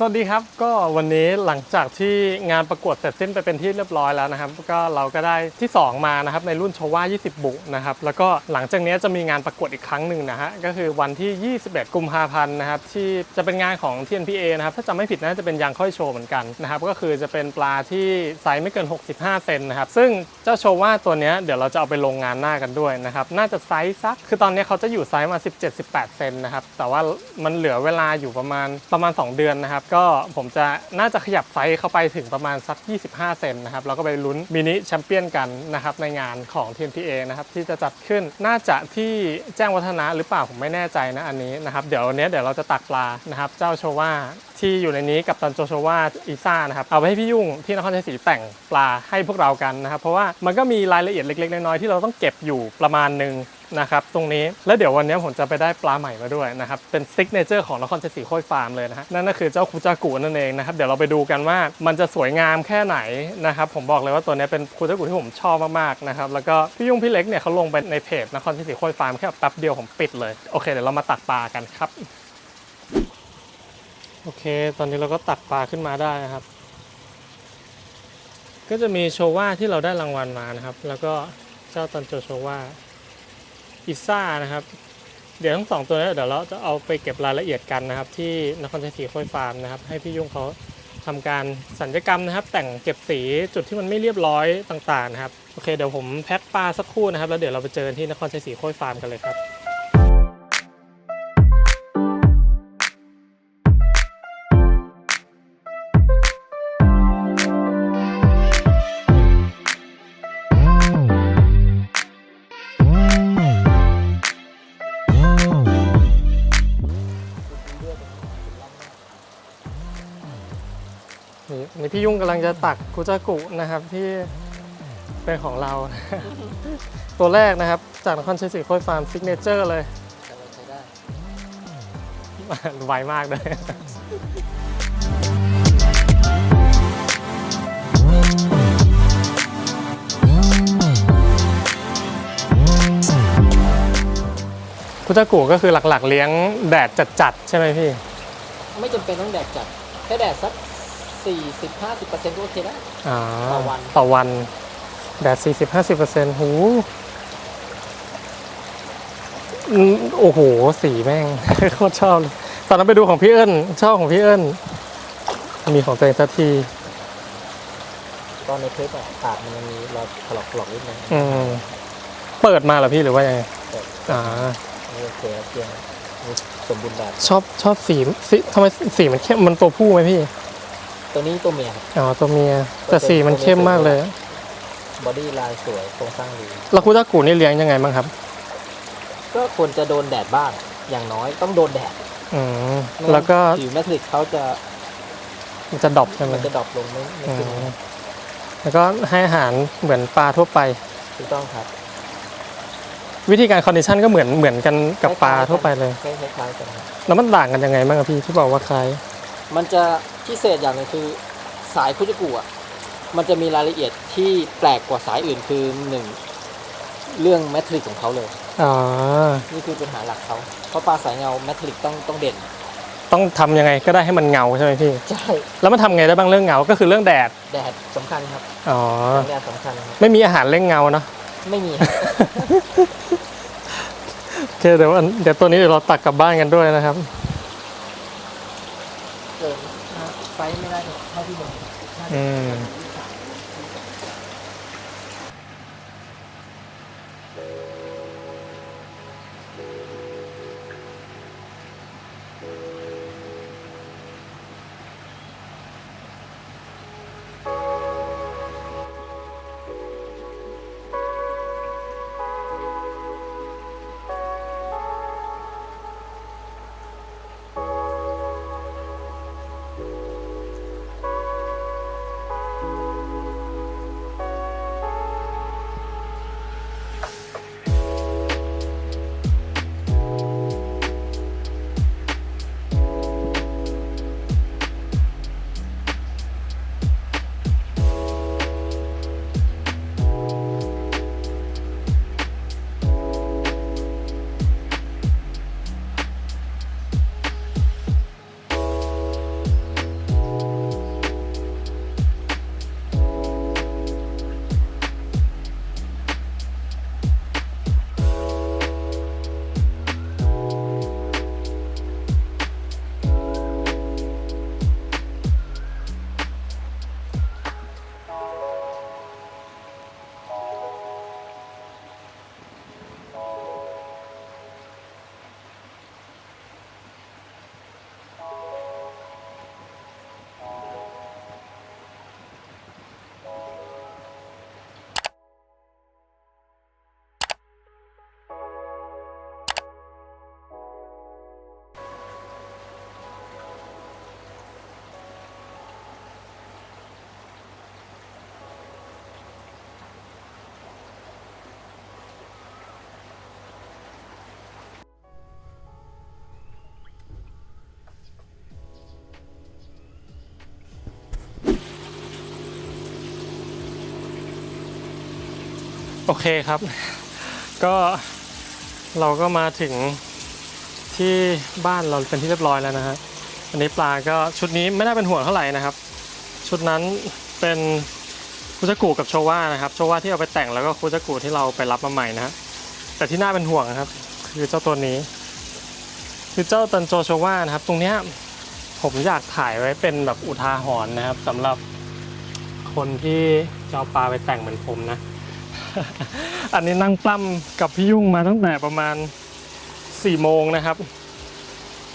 สวัสดีครับก็วันนี้หลังจากที่งานประกวดเสร็จสิ้นไปเป็นที่เรียบร้อยแล้วนะครับ ก็เราก็ได้ที่ 2 มานะครับในรุ่นโชว่า 20 บุนะครับแล้วก็หลังจากนี้จะมีงานประกวดอีกครั้งหนึ่งนะฮะก็คือวันที่ 21 กุมภาพันธ์นะครับที่จะเป็นงานของ TNPA นะครับถ้าจำไม่ผิดน่าจะเป็นยางค่อยโชว์เหมือนกันนะครับก็คือจะเป็นปลาที่ไซส์ไม่เกิน 65 เซนนะครับซึ่งเจ้าโชว่าตัวนี้เดี๋ยวเราจะเอาไปลงงานหน้ากันด้วยนะครับน่าจะไซส์สักคือตอนนี้เขาจะอยู่ไซส์มา 17-18 เซนนะครับแต่ว่ามันเหลือเวลาอยู่ประมาณประมาณ 2 เดือนนะครับก็ผมจะน่าจะขยับไซส์เข้าไปถึงประมาณสัก 25 เซนนะครับเราก็ไปลุ้นมินิแชมเปี้ยนกันนะครับในงานของ TNPA นะครับที่จะจัดขึ้นน่าจะที่แจ้งวัฒนะหรือเปล่าผมไม่แน่ใจนะอันนี้นะครับเดี๋ยววันนี้เดี๋ยวเราจะตักปลานะครับเจ้าโชว่าที่อยู่ในนี้กับตันโจโชวาอีซ่านะครับเอาไปให้พี่ยุ่งที่นครชัยศรีแต่งปลาให้พวกเรากันนะครับเพราะว่ามันก็มีรายละเอียดเล็กๆน้อยๆที่เราต้องเก็บอยู่ประมาณหนึ่ง นะครับตรงนี้แล้วเดี๋ยววันนี้ผมจะไปได้ปลาใหม่มาด้วยนะครับเป็นซิกเนเจอร์ของนครชัยศรีโค้ยฟาร์มเลยนะฮะนั่นก็คือเจ้าคูจากุนั่นเองนะครับเดี๋ยวเราไปดูกันว่ามันจะสวยงามแค่ไหนนะครับผมบอกเลยว่าตัวนี้เป็นคูจากุที่ผมชอบมากๆนะครับแล้วก็พี่ยุ่งพี่เล็กเนี่ยเขาลงไปในเพจนครชัยศรีโค้ยฟาร์มแค่แป๊บเดียวผมปิดเลยโอเคเดี๋ยวเรามาตักปลากันครับโอเค ตอนนี้เราก็ตักปลาขึ้นมาได้นะครับ ก็จะมีโชว่าที่เราได้รางวัลมานะครับ แล้วก็เจ้าตันโจโชว่า อิซ่านะครับ เดี๋ยวทั้งสองตัวนี้เดี๋ยวเราจะเอาไปเก็บรายละเอียดกันนะครับ ที่นครชัยศรีโค้ยฟาร์มนะครับ ให้พี่ยุ่งเขาทำการสัญญกรรมนะครับ แต่งเก็บสีจุดที่มันไม่เรียบร้อยต่างๆนะครับโอเคเดี๋ยวผมแพ็คปลาสักครู่นะครับ แล้วเดี๋ยวเราไปเจอกันที่นครชัยศรีโค้ยฟาร์มกันเลยครับ นี่นี่พี่ยุ่งกำลังจะตักกุจากุนะครับที่เป็นของเรา ตัวแรกนะครับ จากนครชัยศรีโค้ยฟาร์มซิกเนเจอร์เลยไวมากเลยกุจากุก็คือหลักๆ เลี้ยงแดดจัดๆใช่ไหมพี่ ไม่จำเป็นต้องแดดจัดแค่แดดสัก 40 50เปอร์เซ็นต์ก็โอเคแล้ว อ่าต่อวัน ต่อวันแดดสี่สิบห้าสิบเปอร์เซ็นต์หูอืมโอ้โห สีแม่ง โคตรชอบเลยตอนนั้นไปดูของพี่เอิญชอบของพี่เอิญมีของตัวเองสักที ตอนในคลิปอะปากมันยังมีรอยถลอกถลอกนิดนึงอืม เปิดมาเหรอพี่หรือว่ายังไงแต่อ่า นี่โอเคแล้วเพียงมีสมบูรณ์แบบชอบชอบสีสีทำไมสีมันเข้มมันตัวผู้ไหมพี่ ตัวนี้ตัวเมียครับ อ๋อตัวเมียแต่สีมันเข้มมากเลยบอดี้ลายสวยโครงสร้างดีแล้วคุตากูนี่เลี้ยงยังไงบ้างครับ ก็ควรจะโดนแดดบ้างอย่างน้อยต้องโดนแดดอืมไม่งั้นแล้วก็ผิวแมทริกเขาจะ มันจะดรอปใช่ไหมมันจะดรอปลงไม่ไม่อืขึ้นมแล้วก็ให้อาหารเหมือนปลาทั่วไปถูกต้องครับ วิธีการคอนดิชันก็เหมือนเหมือนกันกับปลาทั่วไปเลยคล้ายๆกันครับแล้วมันต่างกันยังไงบ้างอะพี่ที่บอกว่าคล้าย มันจะ พิเศษอย่างหนึงคือสายคุจิกุอะมันจะมีรายละเอียดที่แปลกกว่าสายอื่นคือหนึ่งเรื่องแมทริกของเขาเลยอ๋อนี่คือปัญหาหลักเขาเพราะปลาสายเงาแมทริกต้องต้องเด่น ต้องทำยังไงก็ได้ให้มันเงาใช่ไหมพี่ ใช่แล้วมันทำไงได้บ้างเรื่องเงาก็คือเรื่องแดด แดดสำคัญครับอ๋อ แดดสำคัญครับไม่มีอาหารเร่งเงาเนาะ ไม่มีครับโอเคเดี๋ยวอันเดี๋ยวตัวนี้เดี๋ยวเราตักกลับบ้านกันด้วยนะครับ เกินไฟไม่ได้เท่าที่ผม อื โอเคครับ ก็เราก็มาถึงที่บ้านเราเป็นที่เรียบร้อยแล้วนะฮะอันนี้ปลาก็ชุดนี้ไม่น่าเป็นห่วงเท่าไหร่นะครับ ชุดนั้นเป็นคุจกูกับโชว่านะครับ โชว่าที่เอาไปแต่งแล้วก็คุจกูที่เราไปรับมาใหม่นะฮะแต่ที่น่าเป็นห่วงครับ คือเจ้าตัวนี้ คือเจ้าตันโจโชว่านะครับ ตรงเนี้ยผมอยากถ่ายไว้เป็นแบบอุทาหรณ์นะครับสำหรับคนที่จะเอาปลาไปแต่งเหมือนผมนะ อันนี้นั่งปล้ำกับพี่ยุ่งมาตั้งแต่ประมาณ4ี่โมงนะครับ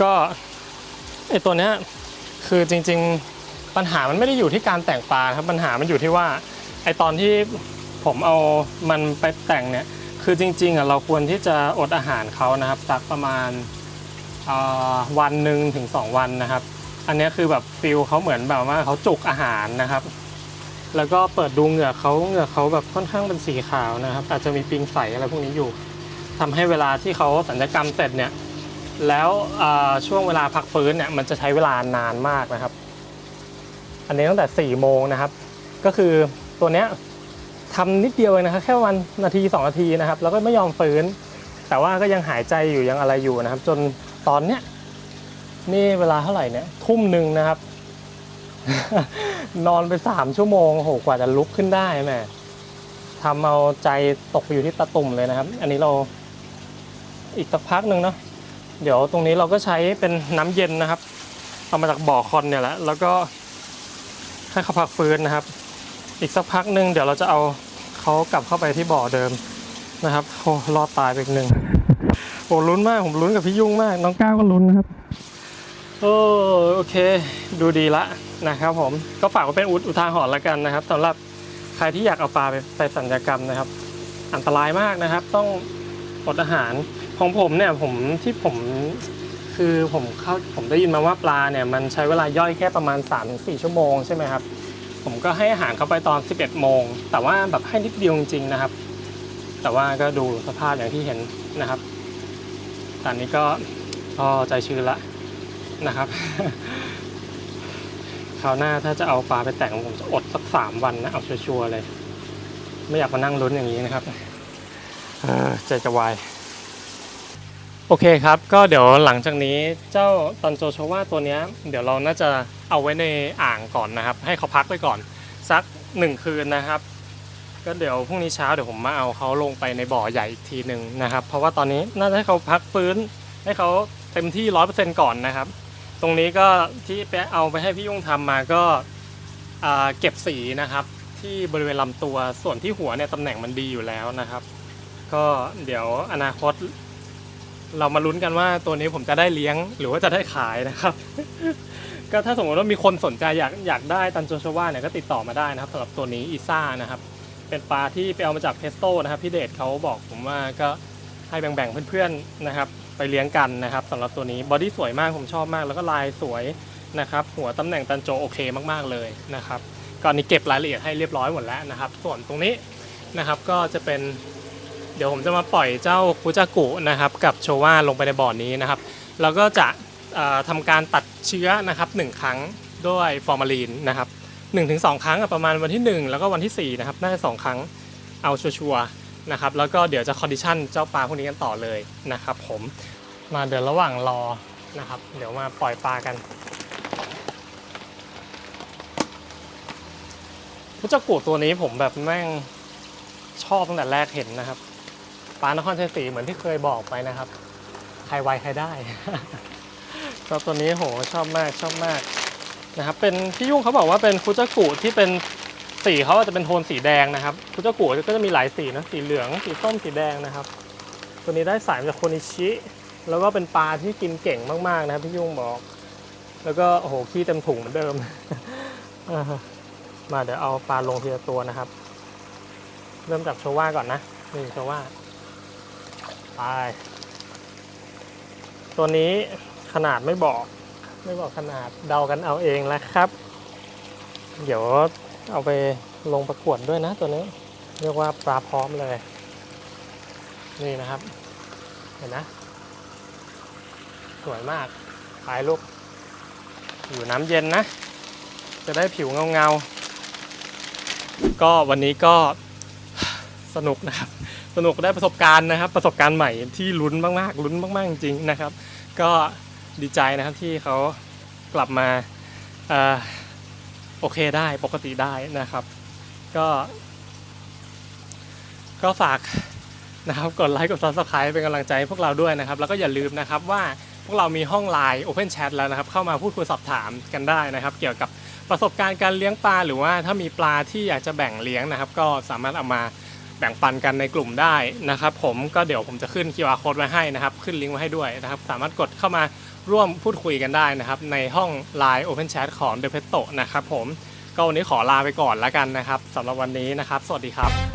ก็ไอตัวเนี้ยคือจริง ๆปัญหามันไม่ได้อยู่ที่การแต่งปลาครับปัญหามันอยู่ที่ว่าไอตอนที่ผมเอามันไปแต่งเนี่ยคือจริงๆอะเราควรที่จะอดอาหารเขานะครับสักประมาณวันหนึ่งถึง 2 วันนะครับ อันนี้คือแบบฟิลเขาเหมือนแบบว่าเขาจุกอาหารนะครับ แล้วก็เปิดดูเหงือกเขาเหงือกเขาแบบค่อนข้างเป็นสีขาวนะครับ อาจจะมีปิงใสอะไรพวกนี้อยู่ทำให้เวลาที่เขาสัญญกรรมเสร็จเนี่ย แล้วช่วงเวลาพักฟื้นเนี่ยมันจะใช้เวลานานมากนะครับ อันนี้ตั้งแต่4ี่โมงนะครับ ก็คือตัวเนี้ยทำนิดเดียวเองนะครับแค่วันนาที 2 นาทีนะครับ แล้วก็ไม่ยอมฟื้น แต่ว่าก็ยังหายใจอยู่ยังอะไรอยู่นะครับ จนตอนเนี้ยนี่เวลาเท่าไหร่เนี่ยทุ่มหนึ่งนะครับ นอนไปสามชั่วโมงโหกว่าจะลุกขึ้นได้แม่ทำเอาใจตกไปอยู่ที่ตะตุ่มเลยนะครับ อันนี้เราอีกสักพักหนึ่งเนาะเดี๋ยวตรงนี้เราก็ใช้เป็นน้ำเย็นนะครับ เอามาจากบ่อคอนเนี่ยแหละแล้วก็ให้เขาพักฟื้นนะครับ อีกสักพักหนึ่งเดี๋ยวเราจะเอาเขากลับเข้าไปที่บ่อเดิมนะครับโอ้รอดตายไปอีกหนึ่งโอ้ลุ้นมากผมลุ้นกับพี่ยุ่งมาก น้องก้าวก็ลุ้นนะครับ โอ้โอเค ดูดีละนะครับผมก็ฝากไว้เป็นอุอุทาหรณ์ละกันนะครับสำหรับใครที่อยากเอาปลาไปไปสัญญกรรมนะครับ อันตรายมากนะครับ ต้องอดอาหารของผมเนี่ยผมที่ผมคือผมเข้าผมได้ยินมาว่าปลาเนี่ยมันใช้เวลาย่อยแค่ประมาณ 3-4 ชั่วโมงใช่ไหมครับผมก็ให้อาหารเขาไปตอน 11 โมง แต่ว่าแบบให้นิดเดียวจริงๆนะครับ แต่ว่าก็ดูสภาพอย่างที่เห็นนะครับ ตอนนี้ก็ก็ใจชื้นละ นะครับคราวหน้าถ้าจะเอาปลาไปแต่งผมจะอดสักสามวันนะเอาชัวร์ๆเลย ไม่อยากมานั่งลุ้นอย่างนี้นะครับเออใจจะวายโอเคครับ ก็เดี๋ยวหลังจากนี้เจ้าตันโจชว่าตัวนี้เดี๋ยวเราน่าจะเอาไว้ในอ่างก่อนนะครับ ให้เขาพักไปก่อนสักหนึ่งคืนนะครับ ก็เดี๋ยวพรุ่งนี้เช้าเดี๋ยวผมมาเอาเขาลงไปในบ่อใหญ่อีกทีหนึ่งนะครับ เพราะว่าตอนนี้น่าจะให้เขาพักฟื้น ให้เขาเต็มที่ร้อยเปอร์เซ็นต์ก่อนนะครับ ตรงนี้ก็ที่ไปเอาไปให้พี่ยุ่งทำมาก็เก็บสีนะครับ ที่บริเวณลำตัวส่วนที่หัวเนี่ยตำแหน่งมันดีอยู่แล้วนะครับ ก็เดี๋ยวอนาคต เรามาลุ้นกันว่าตัวนี้ผมจะได้เลี้ยงหรือว่าจะได้ขายนะครับ ก็ถ้าสมมติว่ามีคนสนใจอยากอยากได้ตันโจชว่าเนี่ยก็ติดต่อมาได้นะครับสำหรับตัวนี้อีซ่านะครับ เป็นปลาที่ไปเอามาจากเพสโต้นะครับพี่เดชเขาบอกผมว่าก็ให้แบ่งๆเพื่อนๆนะครับ ไปเลี้ยงกันนะครับสำหรับตัวนี้บอดี้สวยมากผมชอบมาก แล้วก็ลายสวยนะครับหัวตำแหน่งตันโจโอเคมากๆเลยนะครับก่อนนี้เก็บรายละเอียดให้เรียบร้อยหมดแล้วนะครับ ส่วนตรงนี้นะครับก็จะเป็นเดี๋ยวผมจะมาปล่อยเจ้าคุจากุนะครับกับโชว่าลงไปในบ่อนี้นะครับแล้วก็จะเอ่อทำการตัดเชื้อนะครับหนึ่งครั้งด้วยฟอร์มาลีนนะครับหนึ่งถึงสองครั้งประมาณวันที่หนึ่งแล้วก็วันที่สี่นะครับน่าจะสองครั้งเอาชัวร์ นะครับแล้วก็เดี๋ยวจะคอนดิชันเจ้าปลาพวกนี้กันต่อเลยนะครับผมมาเดี๋ยวระหว่างรอนะครับ เดี๋ยวมาปล่อยปลากันคุจากุตัวนี้ผมแบบแม่งชอบตั้งแต่แรกเห็นนะครับปลานครชัยศรีเหมือนที่เคยบอกไปนะครับ ใครไวใครได้ก็ตัวนี้โหชอบมากชอบมากนะครับเป็นพี่ยุ่งเขาบอกว่าเป็นคุจากุที่เป็น สีเขาอาจจะเป็นโทนสีแดงนะครับคุเจ้ากุก็จะมีหลายสีนะสีเหลืองสีส้มสีแดงนะครับ ตัวนี้ได้สายมาจากโคนิชิ แล้วก็เป็นปลาที่กินเก่งมากๆนะครับพี่ยุ่งบอก แล้วก็โอ้โหขี้เต็มถุงเหมือนเดิม มาเดี๋ยวเอาปลาลงทีละตัวนะครับ เริ่มจากโชว่าก่อนนะนี่โชว่าไปตัวนี้ขนาดไม่บอก ไม่บอกขนาดเดากันเอาเองแล้วครับ เดี๋ยว เอาไปลงประกวดด้วยนะตัวนี้ เรียกว่าปลาพร้อมเลย นี่นะครับ เห็นนะ สวยมากปลายลูก อยู่น้ำเย็นนะ จะได้ผิวเงาๆ ก็วันนี้ก็สนุกนะครับ สนุกได้ประสบการณ์นะครับ ประสบการณ์ใหม่ที่ลุ้นมากๆลุ้นมากๆ จริงๆนะครับ ก็ดีใจนะครับที่เขากลับมาอ่อ โอเคได้ปกติได้นะครับ ก็ ก็ฝากนะครับกดไลค์กด subscribe เป็นกำลังใจให้พวกเราด้วยนะครับ แล้วก็อย่าลืมนะครับว่าพวกเรามีห้องไลน์ Open Chat แล้วนะครับ เข้ามาพูดคุยสอบถามกันได้นะครับ เกี่ยวกับประสบการณ์การเลี้ยงปลา หรือว่าถ้ามีปลาที่อยากจะแบ่งเลี้ยงนะครับ ก็สามารถเอามาแบ่งปันกันในกลุ่มได้นะครับ ผมก็เดี๋ยวผมจะขึ้น QR code ไว้ให้นะครับ ขึ้นลิงก์ไว้ให้ด้วยนะครับ สามารถกดเข้ามา ร่วมพูดคุยกันได้นะครับ ในห้อง Line Open Chat ของ The Pet นะครับผมก็วันนี้ขอลาไปก่อนแล้วกันนะครับสำหรับวันนี้นะครับ สวัสดีครับ